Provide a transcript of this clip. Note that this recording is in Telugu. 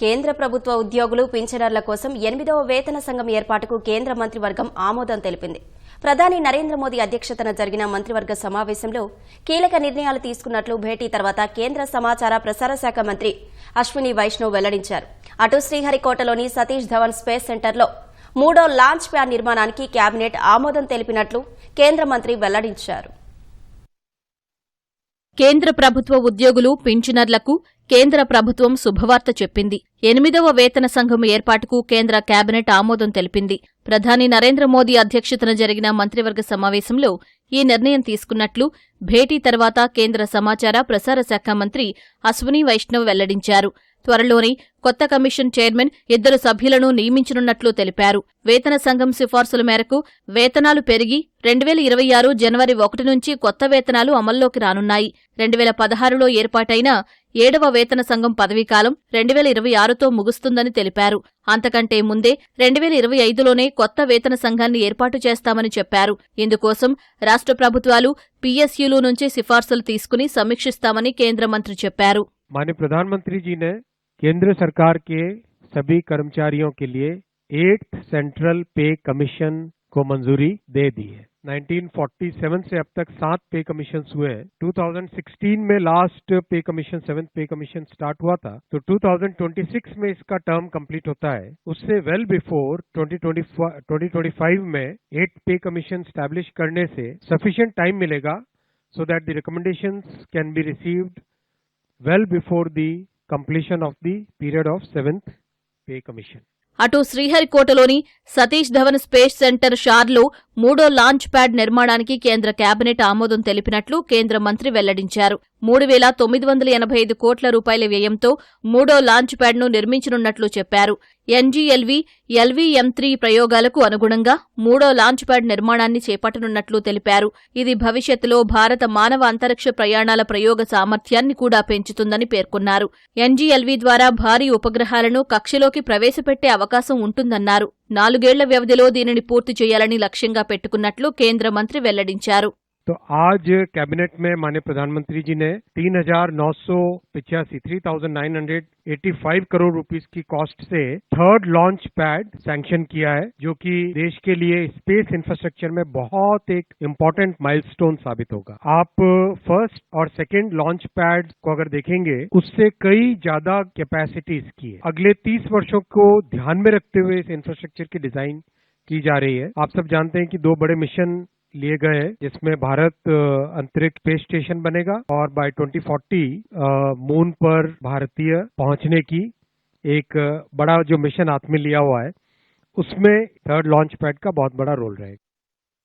కేంద్ర ప్రభుత్వ ఉద్యోగులు పింఛనర్ల కోసం ఎనిమిదవ వేతన సంఘం ఏర్పాటుకు కేంద్ర మంత్రివర్గం ఆమోదం తెలిపింది. ప్రధాని నరేంద్ర మోదీ అధ్యక్షతన జరిగిన మంత్రివర్గ సమావేశంలో కీలక నిర్ణయాలు తీసుకున్నట్లు భేటీ తర్వాత కేంద్ర సమాచార ప్రసార శాఖ మంత్రి అశ్విని వైష్ణవ్ వెల్లడించారు. అటు శ్రీహరికోటలోని సతీష్ ధవన్ స్పేస్ సెంటర్లో మూడో లాంచ్ ప్యాడ్ నిర్మాణానికి కేబినెట్ ఆమోదం తెలిపినట్లు కేంద్ర మంత్రి వెల్లడించారు. కేంద్ర ప్రభుత్వ ఉద్యోగులు పింఛనర్లకు కేంద్ర ప్రభుత్వం శుభవార్త చెప్పింది. ఎనిమిదవ వేతన సంఘం ఏర్పాటుకు కేంద్ర కేబినెట్ ఆమోదం తెలిపింది. ప్రధాని నరేంద్ర మోదీ అధ్యక్షతన జరిగిన మంత్రివర్గ సమావేశంలో ఈ నిర్ణయం తీసుకున్నట్లు భేటీ తర్వాత కేంద్ర సమాచార ప్రసార శాఖ మంత్రి అశ్విని వైష్ణవ్ వెల్లడించారు. త్వరలోనే కొత్త కమిషన్ చైర్మన్ ఇద్దరు సభ్యులను నియమించనున్నట్లు తెలిపారు. వేతన సంఘం సిఫార్సుల మేరకు వేతనాలు పెరిగి రెండు వేల ఇరవై ఆరు జనవరి ఒకటి నుంచి కొత్త వేతనాలు అమల్లోకి రానున్నాయి. రెండు వేల పదహారులో ఏర్పాటైన ఏడవ వేతన సంఘం పదవీకాలం రెండు వేల ఇరవై ఆరుతో ముగుస్తుందని తెలిపారు అంతకంటే ముందే రెండు వేల ఇరవై ఐదులోనే కొత్త వేతన సంఘాన్ని ఏర్పాటు చేస్తామని చెప్పారు ఇందుకోసం రాష్ట్ర ప్రభుత్వాలు పీఎస్యూలు నుంచి సిఫార్సులు తీసుకుని సమీక్షిస్తామని కేంద్ర మంత్రి చెప్పారు माननीय प्रधानमंत्री जी ने केंद्र सरकार के सभी कर्मचारियों के लिए एट्थ सेंट्रल पे कमीशन को मंजूरी दे दी है 1947 से अब तक सात पे कमीशन हुए हैं। 2016 में last pay commission seven pay commission start हुआ था। तो 2026 में इसका टर्म कंप्लीट होता है। उससे वेल बिफोर 2025 2025 में एट पे कमीशन स्टैब्लिश करने से सफिशियंट टाइम मिलेगा so that the recommendation can be received well before the completion of the period of seventh pay commission అటు శ్రీహరికోటలోని సతీష్ ధవన్ స్పేస్ సెంటర్ షార్లో మూడో లాంచ్ ప్యాడ్ నిర్మాణానికి కేంద్ర కేబినెట్ ఆమోదం తెలిపినట్లు కేంద్ర మంత్రి వెల్లడించారు. మూడు వేల తొమ్మిది వందల ఎనభై ఐదు కోట్ల రూపాయల వ్యయంతో మూడో లాంచ్ ప్యాడ్ను నిర్మించనున్నట్లు చెప్పారు. ఎన్జీఎల్వి ఎల్వీఎం త్రీ ప్రయోగాలకు అనుగుణంగా మూడో లాంచ్ ప్యాడ్ నిర్మాణాన్ని చేపట్టనున్నట్లు తెలిపారు. ఇది భవిష్యత్తులో భారత మానవ అంతరిక్ష ప్రయాణాల ప్రయోగ సామర్థ్యాన్ని కూడా పెంచుతుందని పేర్కొన్నారు. ఎన్జీఎల్వి ద్వారా భారీ ఉపగ్రహాలను కక్షలోకి ప్రవేశపెట్టే అవకాశం ఉంటుందన్నారు. నాలుగేళ్ళ వ్యవధిలో దీనిని పూర్తి చేయాలని లక్ష్యంగా పెట్టుకున్నట్లు కేంద్ర మంత్రి వెల్లడించారు. तो आज कैबिनेट में माननीय प्रधानमंत्री जी ने तीन हज़ार नौ सौ पिचासी three thousand nine hundred eighty five crore rupees की कॉस्ट से थर्ड लॉन्च पैड सैंक्शन किया है, जो कि देश के लिए स्पेस इंफ्रास्ट्रक्चर में बहुत एक इम्पोर्टेंट माइलस्टोन साबित होगा। आप फ़र्स्ट और सेकेंड लॉन्च पैड को अगर देखेंगे, उससे कई ज़्यादा कैपेसिटीज की है। अगले तीस वर्षों को ध्यान में रखते हुए इस इंफ्रास्ट्रक्चर की डिज़ाइन की जा रही है। आप सब जानते हैं कि दो बड़े मिशन लिए गए हैं जिसमें भारत अंतरिक्ष स्पेस स्टेशन बनेगा और बाय 2040 अ, मून पर भारतीय पहुँचने की एक बड़ा जो मिशन हाथ में लिया हुआ है उसमें थर्ड लॉन्च पैड का बहुत बड़ा रोल रहेगा।